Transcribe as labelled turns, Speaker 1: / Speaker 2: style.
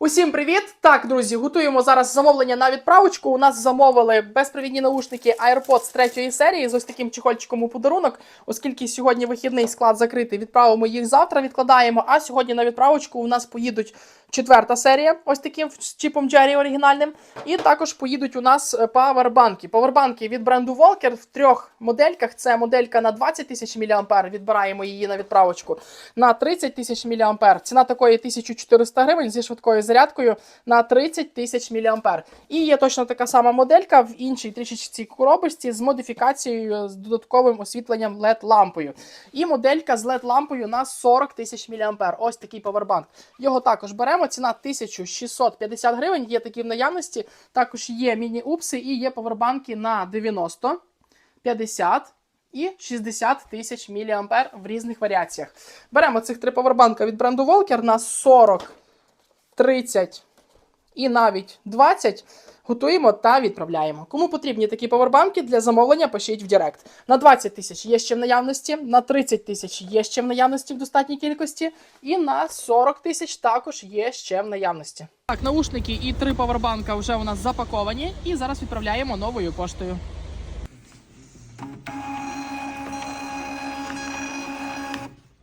Speaker 1: Усім привіт! Так, друзі, готуємо зараз замовлення на відправочку. У нас замовили безпровідні наушники AirPods третьої серії з ось таким чехольчиком у подарунок. Оскільки сьогодні вихідний склад закритий, відправимо їх завтра, відкладаємо. А сьогодні на відправочку у нас поїдуть четверта серія, ось таким з чіпом Jerry оригінальним. І також поїдуть у нас е, павербанки. Павербанки від бренду Walker в трьох модельках. Це моделька на 20 тисяч мА, відбираємо її на відправочку. На 30 тисяч мА. Ціна такої 1400 гривень зі швидкою зарядкою на 30 тисяч мА. І є точно така сама моделька в іншій трішечці коробочці з модифікацією з додатковим освітленням LED-лампою. І моделька з LED-лампою на 40 тисяч мА. Ось такий павербанк. Його також беремо. Ціна 1650 гривень. Є такі в наявності. Також є міні-упси і є павербанки на 90, 50 і 60 тисяч мА в різних варіаціях. Беремо цих три павербанка від бренду Волкер на 40, 30 і навіть 20. Готуємо та відправляємо. Кому потрібні такі павербанки для замовлення, пишіть в Директ. На 20 тисяч є ще в наявності, на 30 тисяч є ще в наявності в достатній кількості, і на 40 тисяч також є ще в наявності. Так, наушники і три павербанка вже у нас запаковані, і зараз відправляємо новою поштою.